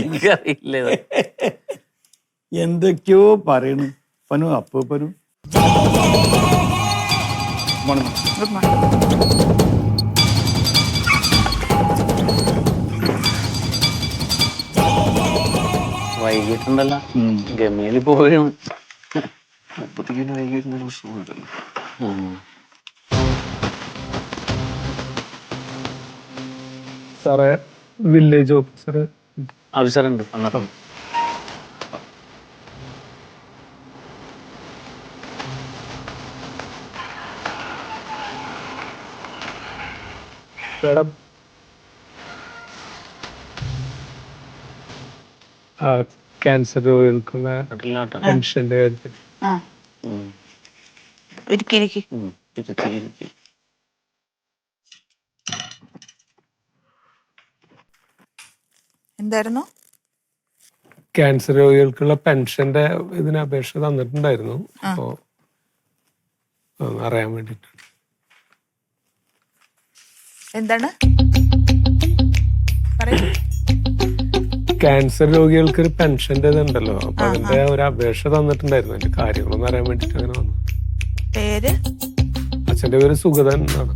എനിക്കറിയില്ല. എന്തൊക്കെയോ പറയണു. പനു അപ്പൂപ്പനു മോനെ, വൈകിട്ടുണ്ടല്ല. ഗമയിൽ പോവുകയാണ് അപ്പത്തേക്കും വൈകിട്ട് പ്രശ്നമുണ്ടല്ലോ സാറേ വില്ലേജ് ഓഫീസർ അവസരമുണ്ട് അങ്ങനെ മാഡം. ക്യാൻസർ രോഗികൾക്കുള്ള ടെൻഷന്റെ കാര്യത്തിൽ. ഇരിക്കി ഇരിക്കി ഉം. ഇരിക്ക്, ഇരിക്ക്. എന്തായിരുന്നു? ക്യാൻസർ രോഗികൾക്കുള്ള പെൻഷന്റെ ഇതിന് അപേക്ഷ തന്നിട്ടുണ്ടായിരുന്നു. അപ്പോ അറിയാൻ വേണ്ടിട്ട്. എന്താണ്? ക്യാൻസർ രോഗികൾക്ക് ഒരു പെൻഷന്റെ ഇതുണ്ടല്ലോ. അപ്പൊ അതിന്റെ ഒരു അപേക്ഷ തന്നിട്ടുണ്ടായിരുന്നു. അതിന്റെ കാര്യങ്ങളൊന്നും അറിയാൻ വേണ്ടിട്ട് അങ്ങനെ വന്നു. പേര്? അച്ഛന്റെ പേര് സുഗതൻ എന്നാണ്.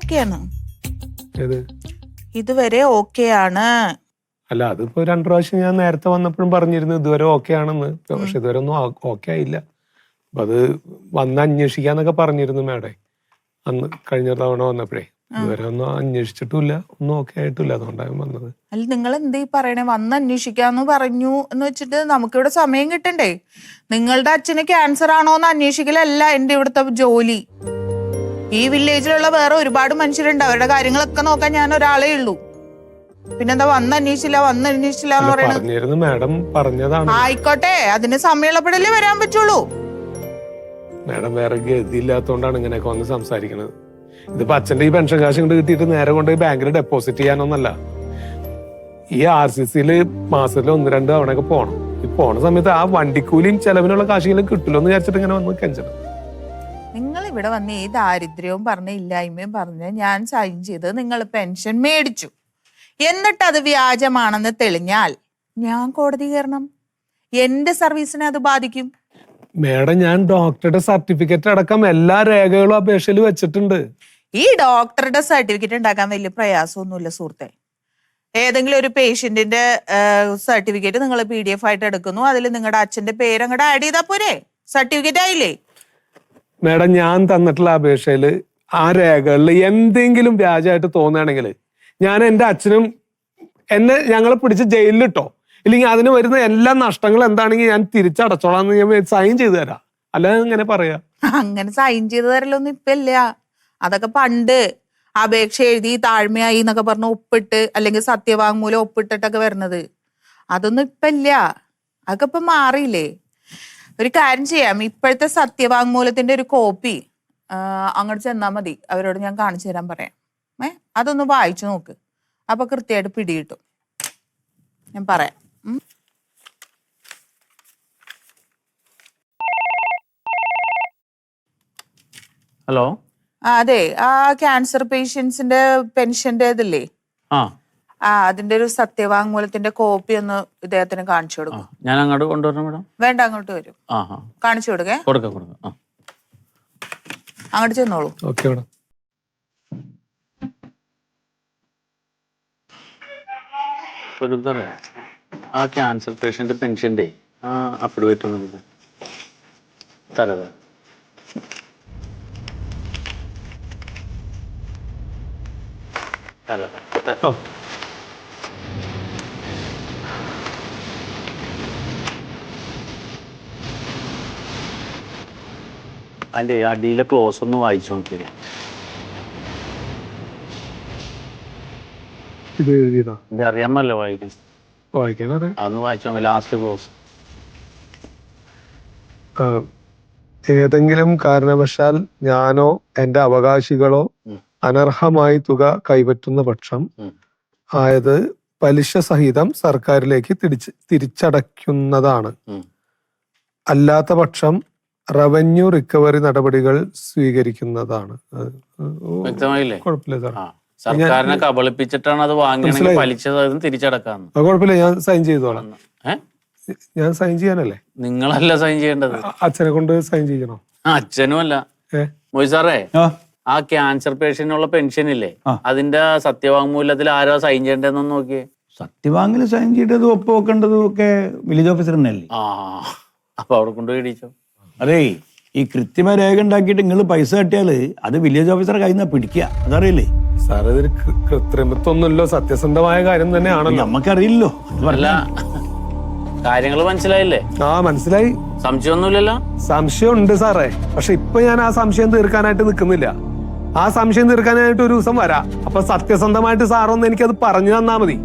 ഓക്കെയാണ്. ഏത്? ഇതുവരെ ഓക്കെ ആണ്. അല്ല അതിപ്പോ രണ്ടു പ്രാവശ്യം ഞാൻ നേരത്തെ വന്നപ്പോഴും പറഞ്ഞിരുന്നു ഇതുവരെ ഓക്കെ ആണെന്ന്. പക്ഷെ ഇതുവരെ ഒന്നും ഓക്കെ ആയില്ല. അപ്പൊ അത് വന്ന് അന്വേഷിക്കാന്നൊക്കെ പറഞ്ഞിരുന്നു മേഡേ. അന്ന് കഴിഞ്ഞ തവണ വന്നപ്പോഴേ. ഇതുവരെ ഒന്നും അന്വേഷിച്ചിട്ടില്ല ഒന്നും ഓക്കെ ആയിട്ടില്ല അതുകൊണ്ടാണ് വന്നത്. അല്ല നിങ്ങൾ എന്ത് പറയണേ? വന്ന് അന്വേഷിക്കാന്ന് പറഞ്ഞു എന്ന് വെച്ചിട്ട് നമുക്കിവിടെ സമയം കിട്ടണ്ടേ? നിങ്ങളുടെ അച്ഛന് ക്യാൻസർ ആണോ എന്ന് അന്വേഷിക്കലല്ല എന്റെ ഇവിടുത്തെ ജോലി. ഈ വില്ലേജിലുള്ള വേറെ ഒരുപാട് മനുഷ്യരുണ്ട്. അവരുടെ കാര്യങ്ങളൊക്കെ നോക്കാൻ ഞാൻ ഒരാളേ ഉള്ളൂ. പിന്നെന്താ വന്ന് അന്വേഷിച്ചില്ല വന്ന് അന്വേഷിച്ചില്ല എന്ന് പറയണത് പറഞ്ഞിരുന്നു മാഡം പറഞ്ഞതാണ്. ആയിക്കോട്ടെ അതിന് സമയമുള്ളപ്പോഴല്ലേ വരാൻ പറ്റുള്ളൂ. മാഡം വേറെ ഗതിയില്ലാത്തോണ്ടാണ് ഇങ്ങനെയൊക്കെ വന്ന് സംസാരിക്കുന്നത് ഇതിപ്പോ അച്ഛന്റെ ഈ പെൻഷൻ കാശ് കൊണ്ട് കിട്ടിയിട്ട് നേരെ കൊണ്ട് ബാങ്കിൽ ഡെപ്പോസിറ്റ് ചെയ്യാനൊന്നല്ല. ഈ ആർ സി സിയിൽ മാസത്തിൽ ഒന്ന് രണ്ട് തവണയൊക്കെ പോകണം ഈ പോണ സമയത്ത് ആ വണ്ടിക്കൂലിയും ചെലവിനുള്ള കാശെങ്കിലും കിട്ടില്ല എന്ന് വിചാരിച്ചിട്ട് ഇങ്ങനെ വന്ന് കെഞ്ചണം. ഇവിടെ വന്ന് ഈ ദാരിദ്ര്യവും പറഞ്ഞ ഇല്ലായ്മയും പറഞ്ഞ് ഞാൻ സൈൻ ചെയ്ത് നിങ്ങൾ പെൻഷൻ മേടിച്ചു. എന്നിട്ട് അത് വ്യാജമാണെന്ന് തെളിഞ്ഞാൽ ഞാൻ കോടതി കയറണം. എന്റെ സർവീസിനെ അത് ബാധിക്കും. മേഡം ഞാൻ ഡോക്ടറുടെ സർട്ടിഫിക്കറ്റ് അടക്കം എല്ലാ രേഖകളും അപേക്ഷയിൽ വെച്ചിട്ടുണ്ട്. ഈ ഡോക്ടറുടെ സർട്ടിഫിക്കറ്റ് ഉണ്ടാക്കാൻ വലിയ പ്രയാസമൊന്നുമില്ല സുഹൃത്തെ. ഏതെങ്കിലും ഒരു പേഷ്യന്റിന്റെ സർട്ടിഫിക്കറ്റ് നിങ്ങൾ പി ഡി എഫ് ആയിട്ട് എടുക്കുന്നു. അതിൽ നിങ്ങളുടെ അച്ഛന്റെ പേര് അങ്ങോട്ട് ആഡ് ചെയ്താൽ പോരെ. സർട്ടിഫിക്കറ്റ് ആയില്ലേ? മേഡം ഞാൻ തന്നിട്ടുള്ള അപേക്ഷയിൽ ആ രേഖകളിൽ എന്തെങ്കിലും വ്യാജമായിട്ട് തോന്നുകയാണെങ്കിൽ ഞാൻ എന്റെ അച്ഛനും എന്നെ ഞങ്ങളെ പിടിച്ച് ജയിലിലിട്ടോ ഇല്ലെങ്കിൽ അതിന് വരുന്ന എല്ലാ നഷ്ടങ്ങളും എന്താണെങ്കിൽ ഞാൻ തിരിച്ചടച്ചോളാം എന്ന് ഞാൻ സൈൻ ചെയ്തു തരാം. അല്ലാതെ അങ്ങനെ പറയാ? അങ്ങനെ സൈൻ ചെയ്തു തരലൊന്നും ഇപ്പൊ ഇല്ല. അതൊക്കെ പണ്ട് അപേക്ഷ എഴുതി താഴ്മയായി എന്നൊക്കെ പറഞ്ഞ് ഒപ്പിട്ട് അല്ലെങ്കിൽ സത്യവാങ്മൂലം ഒപ്പിട്ടിട്ടൊക്കെ വരുന്നത്. അതൊന്നും ഇപ്പൊ ഇല്ല. അതൊക്കെ ഇപ്പൊ മാറിയില്ലേ? ഒരു കാര്യം ചെയ്യാം. ഇപ്പോഴത്തെ സത്യവാങ്മൂലത്തിന്റെ ഒരു കോപ്പി അങ്ങോട്ട് ചെന്നാൽ മതി. അവരോട് ഞാൻ കാണിച്ചു തരാൻ പറയാം. ഏ അതൊന്ന് വായിച്ചു നോക്ക്. അപ്പൊ കൃത്യമായിട്ട് പിടികിട്ടും ഞാൻ പറയാം. ഹലോ? അതെ. ആ ക്യാൻസർ പേഷ്യൻസിന്റെ പെൻഷന്റെ ഇതില്ലേ? ആ അതിന്റെ ഒരു സത്യവാങ്മൂലത്തിന്റെ കോപ്പി ഒന്ന് ഇദ്ദേഹത്തിന് കാണിച്ചു കൊടുക്കും. ഞാൻ അങ്ങോട്ട് കൊണ്ടുവരണം മേഡം? വേണ്ട അങ്ങോട്ട് വരും. കാണിച്ചു കൊടുക്കേ. കൊടുക്കാം കൊടുക്കാം. അങ്ങോട്ട് ചെന്നോളൂ. Okay madam. ആ ക്യാൻസർ പേഷ്യന്റ് പെൻഷന്റെ ആ അപ്ഡേറ്റ് നമുക്ക് തരാം. തരാം തരാം. ഓ. അതിന്റെ അടിയിലെ ക്ലോസ് ഒന്ന് വായിച്ചു നോക്കിയത് ഇത് എഴുതിയതാ? ഇത് അറിയാമല്ലോ വായിക്കാൻ. വായിക്കാൻ അറിയാം അതൊന്ന് വായിച്ചു നോക്കാം ലാസ്റ്റ് ക്ലോസ് ഏതെങ്കിലും കാരണവശാൽ ഞാനോ എന്റെ അവകാശികളോ അനർഹമായി തുക കൈപ്പറ്റുന്ന പക്ഷം. ആയത് പലിശ സഹിതം സർക്കാരിലേക്ക് തിരിച്ച് തിരിച്ചടയ്ക്കുന്നതാണ്. അല്ലാത്ത പക്ഷം റവന്യൂ റിക്കവറി നടപടികൾ സ്വീകരിക്കുന്നതാണ്. കുഴപ്പമില്ല. സാർ സർക്കാരിനെ കബളിപ്പിച്ചിട്ടാണ് അത്. പലിശ അത് കുഴപ്പമില്ല ഞാൻ സൈൻ ചെയ്തോളാം. ഞാൻ സൈൻ ചെയ്യാനല്ലേ? നിങ്ങളല്ല സൈൻ ചെയ്യേണ്ടത്. അച്ഛനെ കൊണ്ട് സൈൻ ചെയ്യണോ? ആ, അച്ഛനും അല്ല. മൊയ്സാറേ ആ. ക്യാൻസർ പേഷ്യന്റിനുള്ള പെൻഷൻ ഇല്ലേ. അതിന്റെ സത്യവാങ്മൂലത്തിൽ ആരോ സൈൻ ചെയ്യേണ്ടതെന്ന് നോക്കിയേ. സത്യവാങ്ങിൽ സൈൻ ചെയ്തതും ഒപ്പ് വെക്കേണ്ടതും ഒക്കെ വില്ലേജ് ഓഫീസർ തന്നെയല്ലേ? ആ അപ്പൊ അവിടെ കൊണ്ടുപോയി ഇടിച്ചോ. അതേ ഈ കൃത്യമ രേഖ ഉണ്ടാക്കിയിട്ട് നിങ്ങൾ പൈസ കട്ടിയാൽ അത് വില്ലേജ് ഓഫീസറെ കയ്യിൽ നിന്ന് പിടിക്കുക അതറിയില്ലേ? സാർ ഇതൊരു കൃ- സത്യസന്ധമായ കാര്യം തന്നെയാണല്ലോ നമുക്കറിയില്ലോ അല്ല കാര്യങ്ങൾ മനസ്സിലായില്ലേ? ആ മനസ്സിലായി. സംശയമൊന്നുമില്ലല്ലോ സംശയം ഉണ്ട് സാറേ. പക്ഷെ ഇപ്പൊ ഞാൻ ആ സംശയം തീർക്കാനായിട്ട് നിൽക്കുന്നില്ല ആ സംശയം തീർക്കാനായിട്ട് ഒരു ദിവസം വരാം. അപ്പൊ സത്യസന്ധമായിട്ട് സാറൊന്ന് അത് പറഞ്ഞു തന്നാ മതി.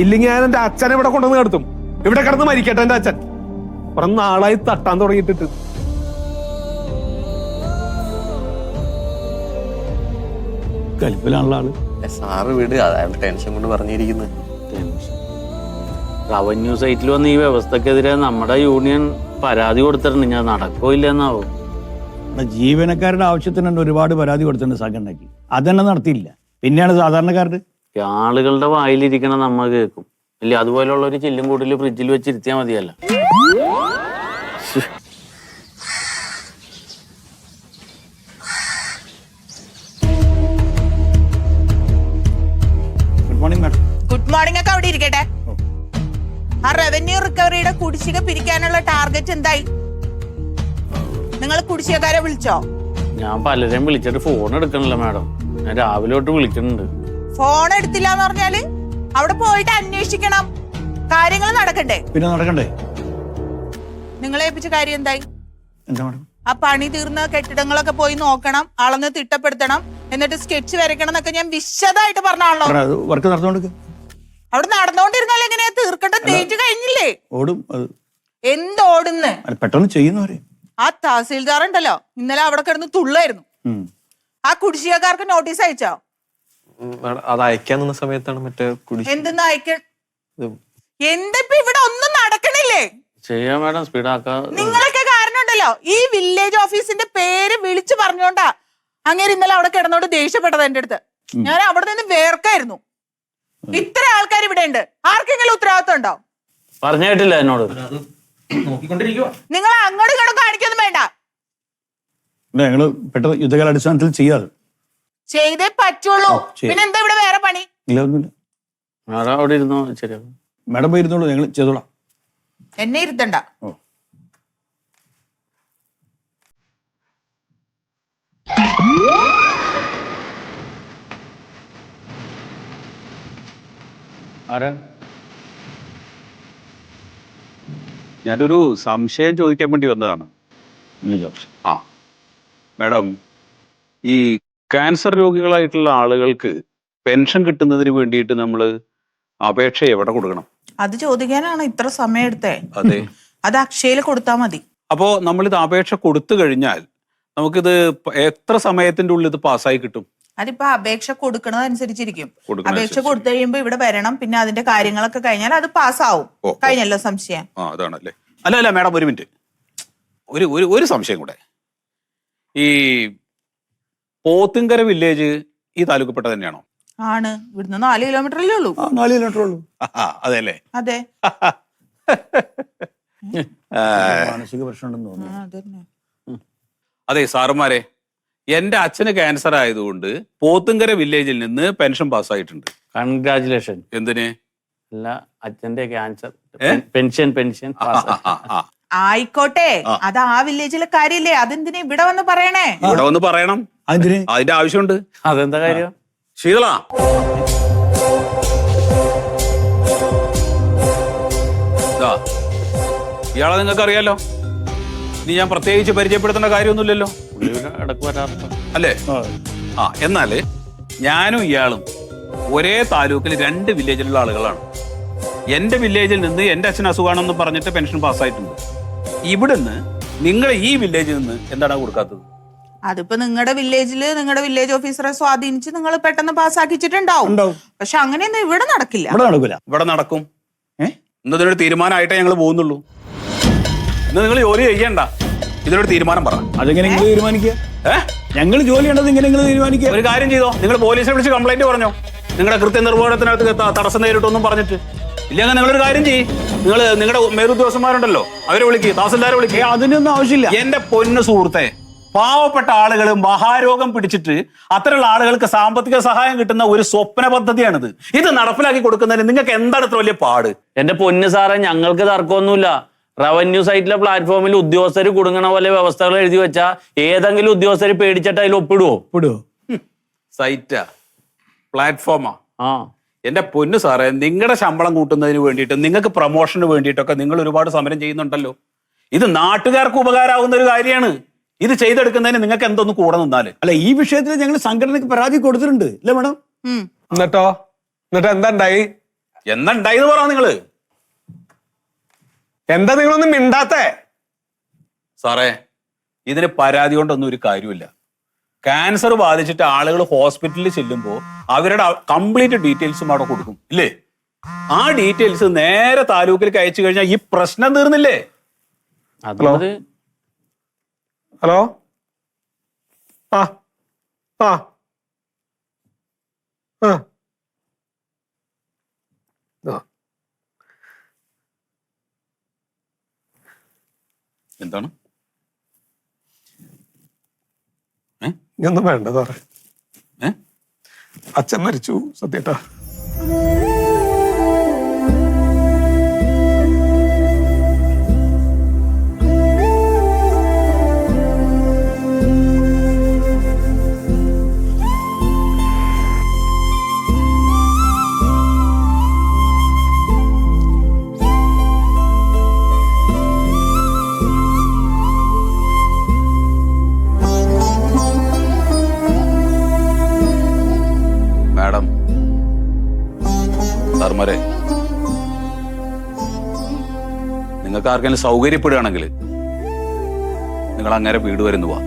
ഇല്ലെങ്കിൽ ഞാൻ എന്റെ അച്ഛനെ ഇവിടെ കൊണ്ടുവന്ന് കിടത്തും. ഇവിടെ കിടന്ന് മരിക്കട്ടെ എന്റെ അച്ഛൻ. കുറെ നാളായി തട്ടാൻ തുടങ്ങിയിട്ടിട്ട്. കലിപ്പിലാണുള്ള ആൾ. സാറ് വീട് അയാൾ ടെൻഷൻ കൊണ്ട് പറഞ്ഞിരിക്കുന്നത് റവന്യൂ സൈറ്റിൽ വന്ന ഈ വ്യവസ്ഥക്കെതിരെ നമ്മുടെ യൂണിയൻ പരാതി കൊടുത്തിട്ടുണ്ട്. ഞാൻ നടക്കോ ഇല്ലെന്നാവും ജീവനക്കാരുടെ ആവശ്യത്തിന് തന്നെ ഒരുപാട് പരാതി കൊടുത്തിട്ടുണ്ട് സംഘടനയ്ക്ക് അതന്നെ നടത്തിയില്ല. പിന്നെയാണ് സാധാരണക്കാരുടെ. ആളുകളുടെ വായിലിരിക്കണ നമ്മ കേൾക്കും ഇല്ല അതുപോലുള്ള ഒരു ചില്ലും കൂട്ടിൽ ഫ്രിഡ്ജിൽ വെച്ചിരുത്തിയാൽ മതിയല്ല. കുടിശ്ശിക പിരിക്കാനുള്ള ടാർഗറ്റ് എന്തായി? നിങ്ങൾ കുടിശ്ശികക്കാരെ വിളിച്ചോ? ഞാൻ പലരെയും വിളിച്ചിട്ട് ഫോൺ എടുക്കണില്ല മാഡം ഞാൻ രാവിലെ തൊട്ട് വിളിക്കുന്നുണ്ട്. ഫോൺ എടുത്തില്ല എന്ന് പറഞ്ഞാൽ അവിടെ പോയിട്ട് അന്വേഷിക്കണം. കാര്യങ്ങൾ നടക്കണ്ടേ? പിന്നെ നടക്കണ്ടേ? നിങ്ങളെ ഏൽപ്പിച്ച കാര്യം എന്തായി? എന്താ മാഡം ആ പണി തീർന്ന കെട്ടിടങ്ങളൊക്കെ പോയി നോക്കണം അളന്ന് തിട്ടപ്പെടുത്തണം എന്നിട്ട് സ്കെച്ച് വരയ്ക്കണം എന്നൊക്കെ ഞാൻ വിശദമായിട്ട് പറഞ്ഞാണല്ലോ. പറഞ്ഞോ, വർക്ക് നടന്നുകൊടുക്ക അവിടെ നടന്നുകൊണ്ടിരുന്നാൽ എങ്ങനെയാ? തീർക്കട്ടെ തേച്ച് കഴിഞ്ഞില്ലേ? ഓടും അത്. എന്തോടുന്ന് പെട്ടെന്ന് ചെയ്യുന്നവരെ. ആ തഹസീൽദാർ ഉണ്ടല്ലോ ഇന്നലെ അവിടെ കിടന്ന് തുള്ളായിരുന്നു. ഉം. ആ കുടിശ്ശികക്കാർക്ക് നോട്ടീസ് അയച്ചോ? അത് അയക്കാൻ നിന്ന സമയത്താണ് മറ്റേ കുടി എന്തെന്ന് അയക്ക എന്തിപ്പോ ഇവിടെ ഒന്നും നടക്കണില്ലേ? ചെയ്യാം മാഡം സ്പീഡാക്കാ നിങ്ങളൊക്കെ കാരണം ഉണ്ടല്ലോ ഈ വില്ലേജ് ഓഫീസിന്റെ പേര് വിളിച്ചു പറഞ്ഞോണ്ടാ അങ്ങനെ ഇന്നലെ അവിടെ കിടന്നോണ്ട് ദേഷ്യപ്പെട്ടത് എന്റെ അടുത്ത്. ഞാൻ അവിടെ നിന്ന് വേർക്കായിരുന്നു. ഇത്ര ആൾക്കാർ ഇവിടെ ഉണ്ട് ആർക്കെങ്കിലും ഉത്തരവാദിത്വം ഉണ്ടോ? പറഞ്ഞിട്ടില്ല എന്നോട്. നിങ്ങൾ അങ്ങോട്ട് ഇങ്ങോട്ട് കാണിക്കൊന്നും വേണ്ട. ഞങ്ങൾ പെട്ടെന്ന് യുദ്ധകാലടിസ്ഥാനത്തിൽ ചെയ്യാതെ ചെയ്തേ പറ്റുള്ളൂ. പിന്നെ എന്താ ഇവിടെ വേറെ പണി? ഇല്ല ഒന്നുമില്ല. മാഡം അവിടെ ഇരുന്നോ ശരിയാ? മാഡം പോയിരുന്നോളൂ ഞങ്ങൾ ചെയ്തോളാം. എന്നെ ഇരുത്തണ്ട. ഓ. ആരാ? ഞാനൊരു സംശയം ചോദിക്കാൻ വേണ്ടി വന്നതാണ്. ആ. മാഡം ഈ ക്യാൻസർ രോഗികളായിട്ടുള്ള ആളുകൾക്ക് പെൻഷൻ കിട്ടുന്നതിന് വേണ്ടിയിട്ട് നമ്മൾ അപേക്ഷ എവിടെ കൊടുക്കണം? അത് ചോദിക്കാനാണ് ഇത്ര സമയം എടുത്തേ അതെ. അത് അക്ഷയയിൽ കൊടുത്താൽ മതി. അപ്പോൾ നമ്മളിത് അപേക്ഷ കൊടുത്തു കഴിഞ്ഞാൽ നമുക്കിത് എത്ര സമയത്തിന്റെ ഉള്ളിൽ ഇത് പാസ്സായി കിട്ടും? അതിപ്പോ അപേക്ഷ കൊടുക്കുന്നത് അനുസരിച്ചിരിക്കും അപേക്ഷ കൊടുത്തു കഴിയുമ്പോ ഇവിടെ വരണം പിന്നെ അതിന്റെ കാര്യങ്ങളൊക്കെ കഴിഞ്ഞാൽ അത് പാസ്സാവും. കഴിഞ്ഞല്ലോ സംശയം. അതാണല്ലേ. അല്ല അല്ല മാഡം ഒരു മിനിറ്റ്. ഒരു ഒരു ഒരു സംശയം കൂടെ. ഈ പോത്തുംകര വില്ലേജ് ഈ താലൂക്കപ്പെട്ട തന്നെയാണോ? ആണ്. ഇവിടുന്ന് നാല് കിലോമീറ്ററല്ലേ ഉള്ളൂ. ആ നാല് കിലോമീറ്റർ ഉള്ളൂ. അതെ അല്ലേ അതെ. മാനസിക പ്രശ്നം ഉണ്ടെന്ന് തോന്നുന്നു അതെ സാറുമാരെ എന്റെ അച്ഛന് ക്യാൻസർ ആയതുകൊണ്ട് പോത്തുങ്കര വില്ലേജിൽ നിന്ന് പെൻഷൻ പാസ്സായിട്ടുണ്ട് കൺഗ്രാചുലേഷൻ എന്തിന്? അല്ല അച്ഛന്റെ ക്യാൻസർ പെൻഷൻ പെൻഷൻ. ആയിക്കോട്ടെ. അത് ആ വില്ലേജിലെ കാര്യല്ലേ അതെന്തിനെ ഇവിടെ വന്ന് പറയണേ? ഇവിടെ വന്ന് പറയണം. അതിന് അതിന്റെ ആവശ്യമുണ്ട്. അതെന്താ കാര്യം? ശീതള. ഇയാളെ നിങ്ങൾക്ക് അറിയാലോ ഇനി ഞാൻ പ്രത്യേകിച്ച് പരിചയപ്പെടുത്തേണ്ട കാര്യമൊന്നുമില്ലല്ലോ. ഇടയ്ക്ക് വരാറുണ്ട്? അല്ലേ? ആ, എന്നാൽ ഞാനും ഇയാളും ഒരേ താലൂക്കിൽ രണ്ട് വില്ലേജിലുള്ള ആളുകളാണ്. എന്റെ വില്ലേജിൽ നിന്ന് എന്റെ അച്ഛൻ അസുഖമാണെന്ന് പറഞ്ഞിട്ട് പെൻഷൻ പാസ്സായിട്ടുണ്ട്. ഇവിടുന്ന് നിങ്ങൾ ഈ വില്ലേജിൽ നിന്ന് എന്താണ് കൊടുക്കാത്തത്? അതിപ്പോ നിങ്ങളുടെ വില്ലേജിൽ നിങ്ങളുടെ വില്ലേജ് ഓഫീസറെ സ്വാധീനിച്ച് നിങ്ങൾ പെട്ടെന്ന് പാസ്സാക്കിച്ചിട്ടുണ്ടാവും. പക്ഷെ അങ്ങനെയൊന്നും ഇവിടെ നടക്കില്ല. ഇവിടെ നടക്കില്ല ഇവിടെ നടക്കും. ഇന്നതിനൊരു തീരുമാനമായിട്ടേ ഞങ്ങൾ പോകുന്നുള്ളൂ. ഇന്ന് നിങ്ങൾ ജോലി ചെയ്യണ്ട. ഇതിനൊരു തീരുമാനം പറ. അതെങ്ങനെ നിങ്ങൾ തീരുമാനിക്കുക? ഏഹ് ഞങ്ങൾ ജോലി ഉണ്ടത് ഇങ്ങനെ നിങ്ങൾ തീരുമാനിക്കുക. ഒരു കാര്യം ചെയ്തോ? നിങ്ങൾ പോലീസിനെ വിളിച്ച് കംപ്ലൈന്റ് പറഞ്ഞോ? നിങ്ങളുടെ കൃത്യനിർവഹണത്തിനകത്ത് ത- തടസ്സം നേരിട്ടൊന്നും പറഞ്ഞിട്ട്. ഇല്ലെങ്കിൽ നിങ്ങളൊരു കാര്യം ചെയ്യ്. നിങ്ങൾ നിങ്ങളുടെ മേലുദ്യോഗസ്ഥന്മാരുണ്ടല്ലോ അവരെ വിളിക്കുക തഹസിൽദാരെ വിളിക്കുക അതിനൊന്നും ആവശ്യമില്ല. എന്റെ പൊന്നു സുഹൃത്തെ പാവപ്പെട്ട ആളുകൾ മഹാരോഗം പിടിച്ചിട്ട് അത്തരമുള്ള ആളുകൾക്ക് സാമ്പത്തിക സഹായം കിട്ടുന്ന ഒരു സ്വപ്ന പദ്ധതിയാണിത്. ഇത് നടപ്പിലാക്കി കൊടുക്കുന്നതിന് നിങ്ങൾക്ക് എന്താണ് ഇത്ര വലിയ പാട്? എന്റെ പൊന്ന് സാറേ ഞങ്ങൾക്ക് തർക്കമൊന്നുമില്ല. റവന്യൂ സൈറ്റിലെ പ്ലാറ്റ്ഫോമിൽ ഉദ്യോഗസ്ഥർ കുടുങ്ങണ പോലെ വ്യവസ്ഥകൾ എഴുതി വെച്ചാ ഏതെങ്കിലും ഉദ്യോഗസ്ഥർ പേടിച്ചിട്ട് അതിൽ ഒപ്പിടുവോ? സൈറ്റാ. പ്ലാറ്റ്ഫോമാ ആ. എന്റെ പൊന്നു സാറേ നിങ്ങളുടെ ശമ്പളം കൂട്ടുന്നതിന് വേണ്ടിയിട്ട് നിങ്ങൾക്ക് പ്രൊമോഷന് വേണ്ടിയിട്ടൊക്കെ നിങ്ങൾ ഒരുപാട് സമരം ചെയ്യുന്നുണ്ടല്ലോ. ഇത് നാട്ടുകാർക്ക് ഉപകാരമാവുന്ന ഒരു കാര്യമാണ്. ഇത് ചെയ്തെടുക്കുന്നതിന് നിങ്ങൾക്ക് എന്തൊന്നും കൂടെ നിന്നാൽ? അല്ല ഈ വിഷയത്തിൽ ഞങ്ങൾ സംഘടനയ്ക്ക് പരാതി കൊടുത്തിട്ടുണ്ട്. അല്ലേ മേഡം. എന്നിട്ടോ? എന്നിട്ട് എന്താ ഉണ്ടായി എന്നാ പറ നിങ്ങൾ. എന്താ നിങ്ങളൊന്നും മിണ്ടാത്തേ? സാറേ ഇതിന് പരാതി കൊണ്ടൊന്നും ഒരു കാര്യമില്ല. ക്യാൻസർ ബാധിച്ചിട്ട് ആളുകൾ ഹോസ്പിറ്റലിൽ ചെല്ലുമ്പോൾ അവരുടെ കംപ്ലീറ്റ് ഡീറ്റെയിൽസും അവിടെ കൊടുക്കും ഇല്ലേ? ആ ഡീറ്റെയിൽസ് നേരെ താലൂക്കിലേക്ക് അയച്ചു കഴിഞ്ഞാൽ ഈ പ്രശ്നം തീർന്നില്ലേ? ഹലോ? ഹലോ? ആ ആ ആ. എന്താണ്? ഇനിയൊന്നും വേണ്ട സാറേ. ഏ? അച്ഛൻ മരിച്ചു സത്യേട്ടാ. മാഡം. സാർമാരെ നിങ്ങൾക്ക് ആർക്കെങ്കിലും സൗകര്യപ്പെടുകയാണെങ്കിൽ നിങ്ങൾ അങ്ങനെ വീട് വരുന്നു പോവാ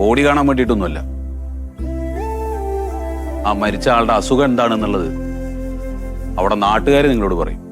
ബോഡി കാണാൻ വേണ്ടിയിട്ടൊന്നുമല്ല. ആ മരിച്ച ആളുടെ അസുഖം എന്താണെന്നുള്ളത് അവിടെ നാട്ടുകാർ നിങ്ങളോട് പറയും.